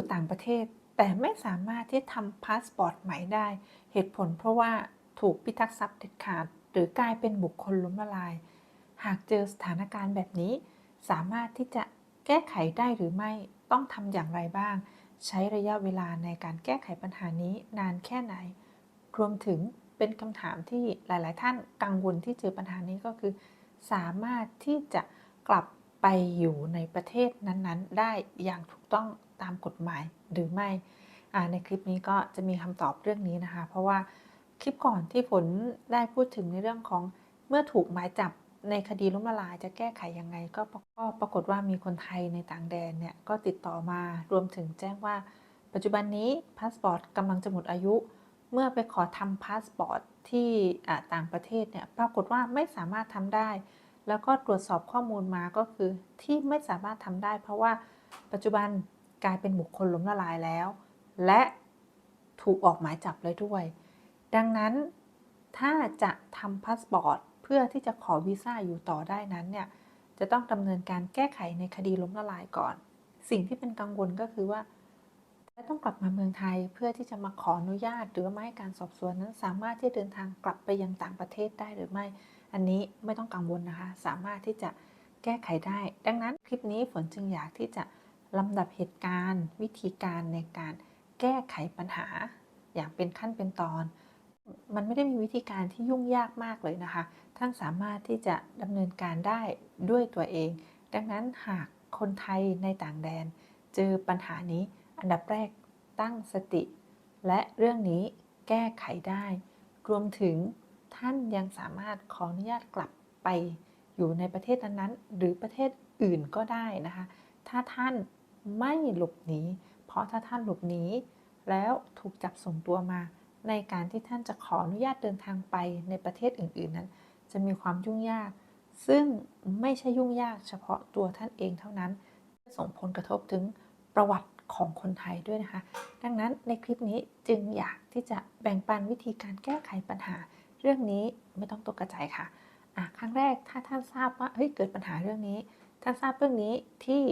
อยู่ต่างประเทศ แต่ไม่สามารถที่ทำพาสปอร์ตใหม่ได้ เหตุผลเพราะว่าถูกพิทักษ์ทรัพย์เด็ดขาด หรือกลายเป็นบุคคลล้มละลาย หากเจอสถานการณ์แบบนี้ สามารถที่จะแก้ไขได้หรือไม่ต้องทำอย่างไรบ้าง ใช้ระยะเวลาในการแก้ไขปัญหานี้นานแค่ไหน รวมถึงเป็นคำถามที่หลาย ๆ ท่านกังวลที่เจอปัญหานี้ก็คือ สามารถที่จะกลับไปอยู่ในประเทศนั้น ๆ ได้อย่างถูกต้อง ตามกฎหมายหรือไม่ ในคลิปนี้ก็จะมีคำตอบเรื่องนี้นะคะ เพราะว่าคลิปก่อนที่ฝนได้พูดถึงในเรื่องของเมื่อถูกหมายจับในคดีล้มละลายจะแก้ไขยังไงก็ปรก็ปรากฏว่ามีคนไทยในต่างแดนเนี่ยก็ติดต่อมารวมถึงแจ้งว่า ปัจจุบันนี้พาสปอร์ตกำลังจะหมดอายุ เมื่อไปขอทำพาสปอร์ตที่ต่างประเทศเนี่ยปรากฏว่าไม่สามารถทำได้ แล้วก็ตรวจสอบข้อมูลมาก็คือที่ไม่สามารถทำได้ เพราะว่าปัจจุบัน กลายเป็นบุคคลล้มละลายแล้ว และถูกออกหมายจับเลยด้วย ดังนั้นถ้าจะทำพาสปอร์ตเพื่อที่จะขอวีซ่าอยู่ต่อได้นั้นเนี่ยจะต้องดำเนินการแก้ไขในคดีล้มละลายก่อน สิ่งที่เป็นกังวลก็คือว่าจะต้องกลับมาเมืองไทยเพื่อที่จะมาขออนุญาต หรือไม่ให้การสอบสวนนั้นสามารถที่จะเดินทางกลับไปยังต่างประเทศได้หรือไม่ อันนี้ไม่ต้องกังวลนะคะ สามารถที่จะแก้ไขได้ ดังนั้นคลิปนี้ฝนจึงอยากที่จะ ลำดับเหตุการณ์ วิธีการในการแก้ไขปัญหา อย่างเป็นขั้นเป็นตอน มันไม่ได้มีวิธีการที่ยุ่งยากมากเลยนะคะ ท่านสามารถที่จะดำเนินการได้ด้วยตัวเอง ดังนั้นหากคนไทยในต่างแดน เจอปัญหานี้อันดับแรกตั้งสติ และเรื่องนี้แก้ไขได้ รวมถึงท่านยังสามารถขออนุญาตกลับไปอยู่ในประเทศนั้นๆหรือประเทศอื่นก็ได้นะคะ ถ้าท่าน ไม่หลบหนี เพราะถ้าท่านหลบหนีแล้วถูกจับส่งตัวมา ในการที่ท่านจะขออนุญาตเดินทางไปในประเทศอื่น ๆนั้น จะมีความยุ่งยาก ซึ่งไม่ใช่ยุ่งยากเฉพาะตัวท่านเองเท่านั้น ส่งผลกระทบถึงประวัติของคนไทยด้วยนะคะ ดังนั้นในคลิปนี้จึงอยากที่จะแบ่งปันวิธีการแก้ไขปัญหา เรื่องนี้ไม่ต้องตกกระจายค่ะอะครั้งแรกถ้าท่านทราบว่าเฮ้ยเกิดปัญหาเรื่องนี้ ท่านทราบเรื่องนี้ที่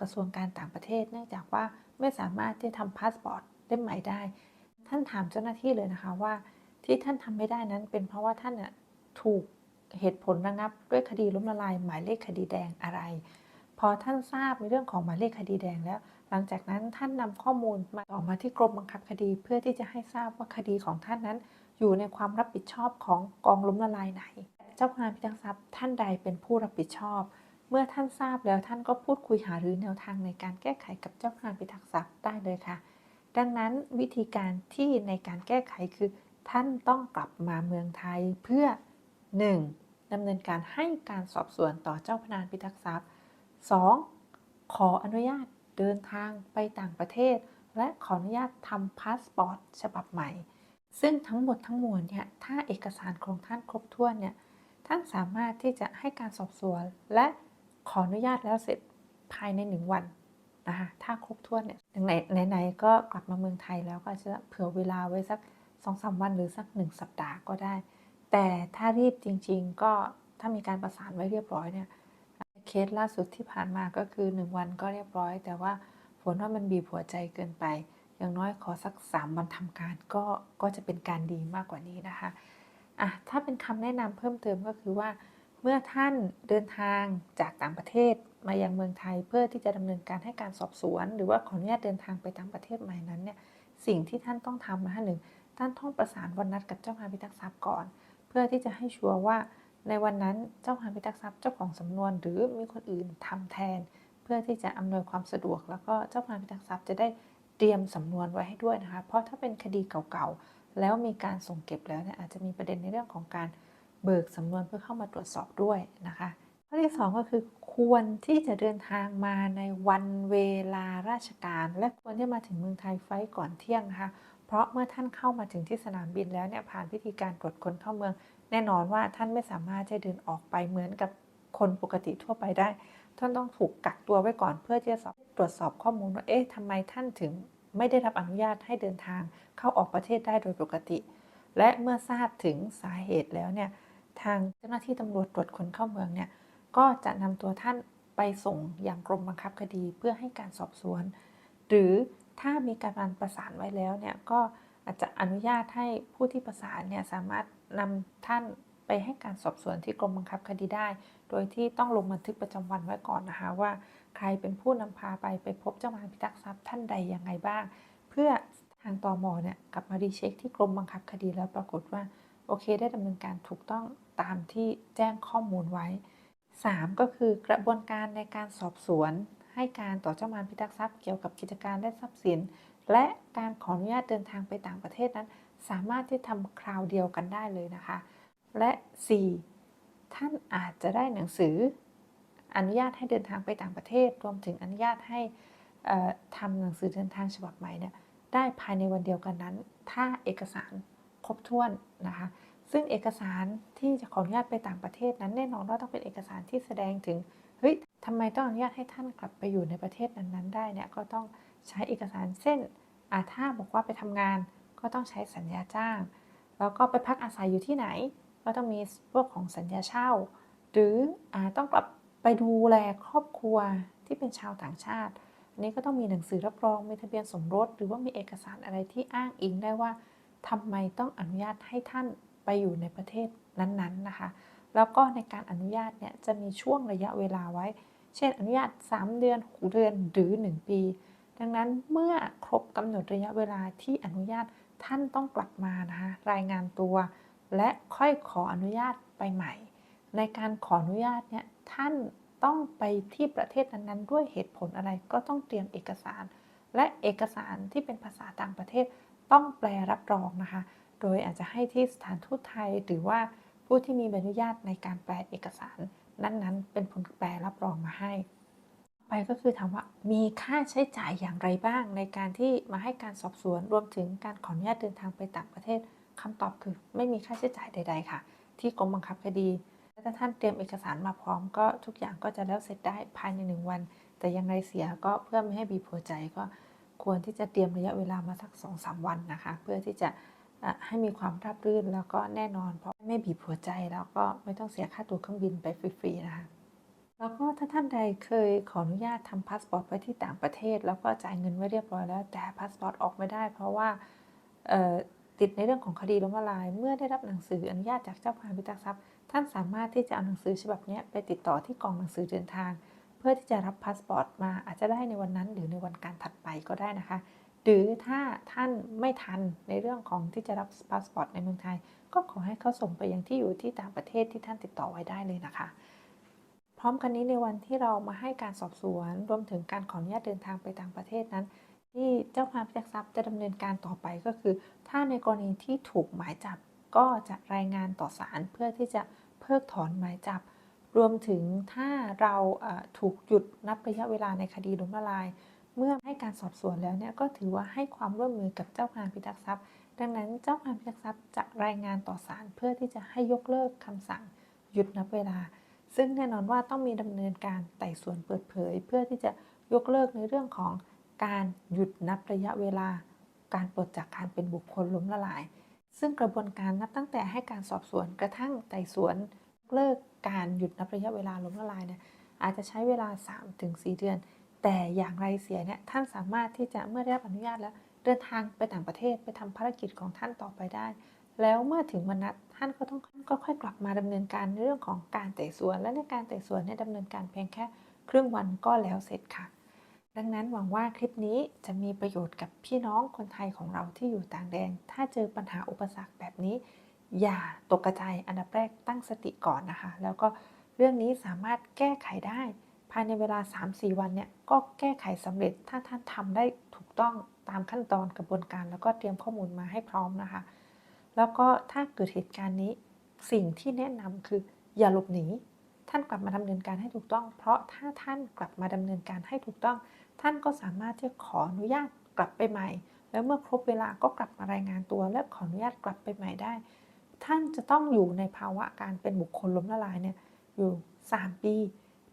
กระทรวงการต่างประเทศ เนื่องจากว่าไม่สามารถที่จะทำพาสปอร์ตเล่มใหม่ได้ ท่านถามเจ้าหน้าที่เลยนะคะว่าที่ท่านทำไม่ได้นั้น เป็นเพราะว่าท่านถูกเหตุผลระงับ ด้วยคดีล้มละลายหมายเลขคดีแดงอะไร พอท่านทราบในเรื่องของหมายเลขคดีแดงแล้ว หลังจากนั้นท่านนำข้อมูลมาต่อมาที่กรมบังคับคดี เพื่อที่จะให้ทราบว่าคดีของท่านนั้น อยู่ในความรับผิดชอบของกองล้มละลายไหน เจ้าพนักงานพิทักษ์ทรัพย์ท่านใดเป็นผู้รับผิดชอบ มื่อท่านทราบแล้วท่านก็พูดคุยหารือแนวทางในการแก้ไขกับเจ้าพนักงานพิทักษ์ทรัพย์ได้เลยค่ะ ดังนั้นวิธีการที่ในการแก้ไขคือ ท่านต้องกลับมาเมืองไทยเพื่อ 1. ดำเนินการให้การสอบสวนต่อเจ้าพนักงานพิทักษ์ทรัพย์ 2. ขออนุญาตเดินทางไปต่างประเทศ และขออนุญาตทำพาสปอร์ตฉบับใหม่ ซึ่งทั้งหมดทั้งมวลเนี่ยถ้าเอกสารของท่านครบถ้วนเนี่ยท่านสามารถที่จะให้การสอบสวนและ ขออนุญาตแล้วเสร็จภายในหนึ่งวันนะคะถ้าครบถ้วนเนี่ยไหนไหนก็กลับมาเมืองไทยแล้วก็จะเผื่อเวลาไว้สักสองสามวันหรือสักหนึ่งสัปดาห์ก็ได้ แต่ถ้ารีบจริง ๆ ก็ถ้ามีการประสานไว้เรียบร้อยเนี่ยเคสล่าสุดที่ผ่านมาก็คือ 1 วันก็เรียบร้อย แต่ว่าฝนว่ามันบีบหัวใจเกินไป อย่างน้อยขอสัก 3 วันทำการก็ก็จะเป็นการดีมากกว่านี้นะคะอะถ้าเป็นคำแนะนำเพิ่มเติมก็คือว่า เมื่อท่านเดินทางจากต่างประเทศมายังเมืองไทยเพื่อที่จะดำเนินการให้การสอบสวน หรือว่าขออนุญาตเดินทางไปต่างประเทศใหม่นั้นเนี่ยสิ่งที่ท่านต้องทำนะคะหนึ่งท่านต้องประสานวันนัดกับเจ้าพนักงานพิทักษ์ทรัพย์ก่อน เพื่อที่จะให้ชัวร์ว่าในวันนั้นเจ้าพนักงานพิทักษ์ทรัพย์เจ้าของสำนวนหรือมีคนอื่นทำแทน เพื่อที่จะอำนวยความสะดวก แล้วก็เจ้าพนักงานพิทักษ์ทรัพย์จะได้เตรียมสำนวนไว้ให้ด้วยนะคะเพราะถ้าเป็นคดีเก่าๆแล้วมีการส่งเก็บแล้วเนี่ยอาจจะมีประเด็นในเรื่องของการ เบิกสำนวนเพื่อเข้ามาตรวจสอบด้วยนะคะข้อที่สองก็คือควรที่จะเดินทางมาในวันเวลาราชการ และควรที่มาถึงเมืองไทยไฟก่อนเที่ยงนะคะเพราะเมื่อท่านเข้ามาถึงที่สนามบินแล้วเนี่ยผ่านพิธีการตรวจคนเข้าเมือง แน่นอนว่าท่านไม่สามารถจะเดินออกไปเหมือนกับคนปกติทั่วไปได้ ท่านต้องถูกกักตัวไว้ก่อนเพื่อที่จะสอบตรวจสอบข้อมูลว่าเอ๊ะทำไมท่านถึงไม่ได้รับอนุญาตให้เดินทางเข้าออกประเทศได้โดยปกติ และเมื่อทราบถึงสาเหตุแล้วเนี่ย ทางเจ้าหน้าที่ตำรวจตรวจคนเข้าเมืองเนี่ยก็จะนำตัวท่านไปส่งอย่างกรมบังคับคดีเพื่อให้การสอบสวน หรือถ้ามีการประสานไว้แล้วเนี่ยก็อาจจะอนุญาตให้ผู้ที่ประสานเนี่ยสามารถนำท่านไปให้การสอบสวนที่กรมบังคับคดีได้ โดยที่ต้องลงบันทึกประจำวันไว้ก่อนนะคะว่า ใครเป็นผู้นำพาไปไปพบเจ้าหน้าที่พิทักษ์ทรัพย์ท่านใดยังไงบ้าง เพื่อทางตอมอเนี่ยกลับมารีเช็คที่กรมบังคับคดีแล้วปรากฏว่า โอเคได้ดำเนินการถูกต้อง ตามที่แจ้งข้อมูลไว้ 3 ก็คือกระบวนการในการสอบสวน ให้การต่อเจ้าหน้าที่พิทักษ์ทรัพย์เกี่ยวกับกิจการและทรัพย์สิน และการขออนุญาตเดินทางไปต่างประเทศนั้น สามารถที่ทำคราวเดียวกันได้เลยนะคะ และ 4 ท่านอาจจะได้หนังสือ อนุญาตให้เดินทางไปต่างประเทศ รวมถึงอนุญาตให้ทำหนังสือเดินทางฉบับใหม่เนี่ยได้ภายในวันเดียวกันนั้น ถ้าเอกสารครบถ้วนนะคะ ซึ่งเอกสารที่จะขออนุญาตไปต่างประเทศนั้นแน่นอนว่าต้องเป็นเอกสารที่แสดงถึงเฮ้ยทำไมต้องอนุญาตให้ท่านกลับไปอยู่ในประเทศนั้นๆ ได้เนี่ยก็ต้องใช้เอกสารเช่นอาถ้าบอกว่าไปทำงานก็ต้องใช้สัญญาจ้าง แล้วก็ไปพักอาศัยอยู่ที่ไหน ก็ต้องมีพวกของสัญญาเช่า หรืออาต้องกลับไปดูแลครอบครัวที่เป็นชาวต่างชาติ อันนี้ก็ต้องมีหนังสือรับรองมีทะเบียนสมรส หรือว่ามีเอกสารอะไรที่อ้างอิงได้ว่าทำไมต้องอนุญาตให้ท่าน ไปอยู่ในประเทศนั้นๆนะคะ แล้วก็ในการอนุญาตเนี่ยจะมีช่วงระยะเวลาไว้ เช่น อนุญาต 3 เดือน 6 เดือนหรือ 1 ปี ดังนั้นเมื่อครบกำหนดระยะเวลาที่อนุญาตท่านต้องกลับมานะคะรายงานตัว และค่อยขออนุญาตไปใหม่ ในการขออนุญาตเนี่ยท่านต้องไปที่ประเทศนั้นๆ ด้วยเหตุผลอะไรก็ต้องเตรียมเอกสาร และเอกสารที่เป็นภาษาต่างประเทศต้องแปลรับรองนะคะ โดยอาจจะให้ที่สถานทูตไทย หรือว่าผู้ที่มีใบอนุญาตในการแปลเอกสาร นั้นๆ เป็นผลแปลรับรองมาให้ ไปก็คือถามว่ามีค่าใช้จ่ายอย่างไรบ้างในการที่มาให้การสอบสวนรวมถึงการขออนุญาตเดินทางไปต่างประเทศคำตอบคือไม่มีค่าใช้จ่ายใด ๆ ค่ะ ที่กรมบังคับคดีถ้าท่านเตรียมเอกสารมาพร้อมก็ทุกอย่างก็จะแล้วเสร็จได้ภายในหนึ่งวัน แต่ยังไงเสียก็เพื่อไม่ให้บีบหัวใจก็ควรที่จะเตรียมระยะเวลามาสักสองสามวันนะคะ เพื่อที่จะ ให้มีความราบรื่นแล้วก็แน่นอน เพราะไม่บีบหัวใจแล้วก็ไม่ต้องเสียค่าตั๋วเครื่องบินไปฟรีๆนะคะแล้วก็ถ้าท่านใดเคยขออนุญาตทำพาสปอร์ตไว้ที่ต่างประเทศ แล้วก็จ่ายเงินไว้เรียบร้อยแล้ว แต่พาสปอร์ตออกไม่ได้ เพราะว่าติดในเรื่องของคดีล้มละลาย เมื่อได้รับหนังสืออนุญาตจากเจ้าพนักงานพิทักษ์ทรัพย์ ท่านสามารถที่จะเอาหนังสือฉบับนี้ไปติดต่อที่กองหนังสือเดินทาง เพื่อที่จะรับพาสปอร์ตมาอาจจะได้ในวันนั้นหรือในวันการถัดไปก็ได้นะคะ หรือถ้าท่านไม่ทันในเรื่องของที่จะรับพาสปอร์ตในเมืองไทย ก็ขอให้เขาส่งไปยังที่อยู่ที่ต่างประเทศที่ท่านติดต่อไว้ได้เลยนะคะ พร้อมกันนี้ในวันที่เรามาให้การสอบสวน รวมถึงการขออนุญาตเดินทางไปต่างประเทศนั้น ที่เจ้าพนักงานพิทักษ์ทรัพย์จะดำเนินการต่อไปก็คือ ถ้าในกรณีที่ถูกหมายจับก็จะรายงานต่อศาลเพื่อที่จะเพิกถอนหมายจับ รวมถึงถ้าเราถูกหยุดนับระยะเวลาในคดีล้มละลาย เมื่อให้การสอบสวนแล้วเนี่ยก็ถือว่าให้ความร่วมมือกับเจ้าพนักงานพิทักษ์ทรัพย์ ดังนั้นเจ้าพนักงานพิทักษ์ทรัพย์จะรายงานต่อศาลเพื่อที่จะให้ยกเลิกคำสั่งหยุดนับเวลา ซึ่งแน่นอนว่าต้องมีดำเนินการไต่สวนเปิดเผย เพื่อที่จะยกเลิกในเรื่องของการหยุดนับระยะเวลา การปลดจากการเป็นบุคคลล้มละลาย ซึ่งกระบวนการนับตั้งแต่ให้การสอบสวนกระทั่งไต่สวนยกเลิกการหยุดนับระยะเวลาล้มละลายเนี่ยอาจจะใช้เวลา 3-4 เดือน แต่อย่างไรเสียเนี่ยท่านสามารถที่จะเมื่อได้รับอนุญาตแล้วเดินทางไปต่างประเทศไปทำภารกิจของท่านต่อไปได้ แล้วเมื่อถึงวันนัดท่านก็ต้องก็ค่อยกลับมาดำเนินการในเรื่องของการไต่สวน และในการไต่สวนเนี่ยดำเนินการเพียงแค่ครึ่งวันก็แล้วเสร็จค่ะ ดังนั้นหวังว่าคลิปนี้จะมีประโยชน์กับพี่น้องคนไทยของเราที่อยู่ต่างแดน ถ้าเจอปัญหาอุปสรรคแบบนี้ อย่าตกกระจอันดับแรกตั้งสติก่อนนะคะ แล้วก็เรื่องนี้สามารถแก้ไขได้ ภายในเวลา 3-4 วันเนี่ยก็แก้ไขสำเร็จถ้าท่านทำได้ถูกต้องตามขั้นตอนกระบวนการ แล้วก็เตรียมข้อมูลมาให้พร้อมนะคะ แล้วก็ถ้าเกิดเหตุการณ์นี้สิ่งที่แนะนำคืออย่าหลบหนีท่านกลับมาดำเนินการให้ถูกต้อง เพราะถ้าท่านกลับมาดำเนินการให้ถูกต้อง ท่านก็สามารถที่จะขออนุญาตกลับไปใหม่ แล้วเมื่อครบเวลาก็กลับมารายงานตัว และขออนุญาตกลับไปใหม่ได้ ท่านจะต้องอยู่ในภาวะการเป็นบุคคลล้มละลายเนี่ยอยู่ 3 ปี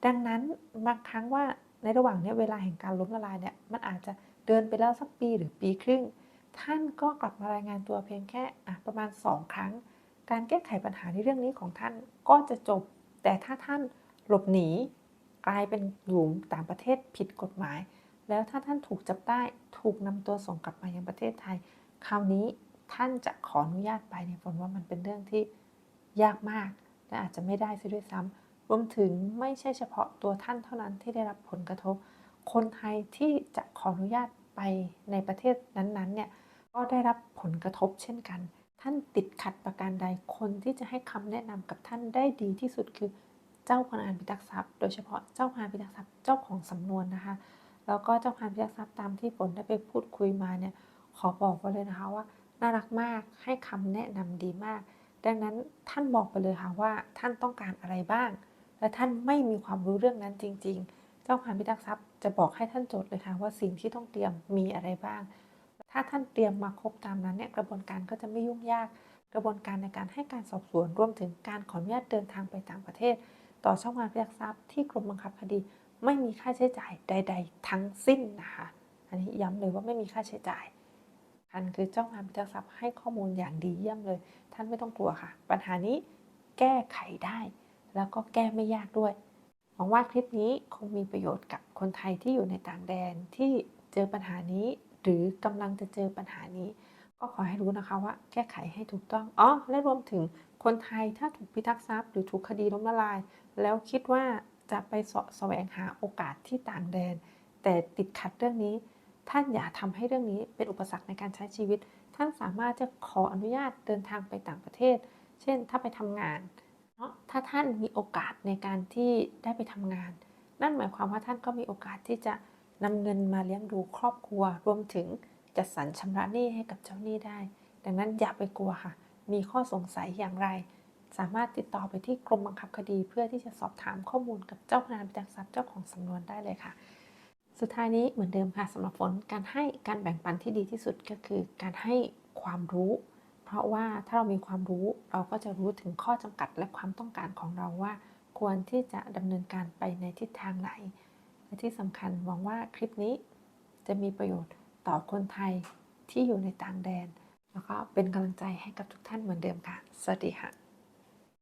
ดังนั้นบางครั้งว่าในระหว่างเนี้ยเวลาแห่งการล้มละลายเนี่ยมันอาจจะเดินไปแล้วสักปีหรือปีครึ่ง ท่านก็กลับมารายงานตัวเพียงแค่ประมาณ 2 ครั้ง การแก้ไขปัญหาในเรื่องนี้ของท่านก็จะจบ แต่ถ้าท่านหลบหนีกลายเป็นอยู่ต่างประเทศผิดกฎหมาย แล้วถ้าท่านถูกจับได้ถูกนำตัวส่งกลับมายังประเทศไทย คราวนี้ท่านจะขออนุญาตไปเนี่ยฝนว่ามันเป็นเรื่องที่ยากมากและอาจจะไม่ได้ซะด้วยซ้ำร วมถึงไม่ใช่เฉพาะตัวท่านเท่านั้นที่ได้รับผลกระทบ คนไทยที่จะขออนุญาตไปในประเทศนั้นๆเนี่ยก็ได้รับผลกระทบเช่นกัน ท่านติดขัดประการใดคนที่จะให้คำแนะนำกับท่านได้ดีที่สุดคือเจ้าพนักงานพิทักษ์ทรัพย์ โดยเฉพาะเจ้าพนักงานพิทักษ์ทรัพย์เจ้าของสำนวนนะคะ แล้วก็เจ้าพนักงานพิทักษ์ทรัพย์ตามที่ฝนได้ไปพูดคุยมาเนี่ยขอบอกไว้เลยนะคะว่าน่ารักมากให้คำแนะนำดีมาก ดังนั้นท่านบอกไปเลยค่ะว่าท่านต้องการอะไรบ้าง และท่านไม่มีความรู้เรื่องนั้นจริง ๆ เจ้าพนักงานพิทักษ์ทรัพย์จะบอกให้ท่านจดเลยค่ะว่าสิ่งที่ต้องเตรียมมีอะไรบ้าง ถ้าท่านเตรียมมาครบตามนั้นเนี่ยกระบวนการก็จะไม่ยุ่งยาก กระบวนการในการให้การสอบสวนรวมถึงการขออนุญาตเดินทางไปต่างประเทศ ต่อช่องทางพิทักษ์ทรัพย์ที่กรมบังคับคดี ไม่มีค่าใช้จ่ายใด ๆ ทั้งสิ้นนะคะ อันนี้ย้ำเลยว่าไม่มีค่าใช้จ่ายอันคือเจ้าพนักงานพิทักษ์ทรัพย์ให้ข้อมูลอย่างดีเยี่ยมเลย ท่านไม่ต้องกลัวค่ะ ปัญหานี้แก้ไขได้ แล้วก็แก้ไม่ยากด้วยหวังว่าคลิปนี้คงมีประโยชน์กับคนไทยที่อยู่ในต่างแดนที่เจอปัญหานี้ หรือกำลังจะเจอปัญหานี้ ก็ขอให้รู้นะคะว่าแก้ไขให้ถูกต้องอ๋อและรวมถึงคนไทยถ้าถูกพิทักษ์ทรัพย์หรือถูกคดีล้มละลาย แล้วคิดว่าจะไปสะแสวงหาโอกาสที่ต่างแดน แต่ติดขัดเรื่องนี้ ท่านอย่าทำให้เรื่องนี้เป็นอุปสรรคในการใช้ชีวิต ท่านสามารถจะขออนุญาตเดินทางไปต่างประเทศ เช่น ถ้าไปทำงาน เนาะถ้าท่านมีโอกาสในการที่ได้ไปทำงาน นั่นหมายความว่าท่านก็มีโอกาสที่จะนำเงินมาเลี้ยงดูครอบครัว รวมถึงจัดสรรชำระหนี้ให้กับเจ้าหนี้ได้ ดังนั้นอย่าไปกลัวค่ะ มีข้อสงสัยอย่างไร สามารถติดต่อไปที่กรมบังคับคดี เพื่อที่จะสอบถามข้อมูลกับเจ้าพนักงานพิทักษ์ทรัพย์เจ้าของสำนวนได้เลยค่ะ สุดท้ายนี้เหมือนเดิมค่ะสำหรับฝนการให้การแบ่งปันที่ดีที่สุดก็คือ การให้ความรู้ เพราะว่าถ้าเรามีความรู้เราก็จะรู้ถึงข้อจำกัดและความต้องการของเราว่า ควรที่จะดำเนินการไปในทิศทางไหน และที่สำคัญหวังว่าคลิปนี้จะมีประโยชน์ต่อคนไทยที่อยู่ในต่างแดน แล้วก็เป็นกำลังใจให้กับทุกท่านเหมือนเดิมค่ะ สวัสดีค่ะ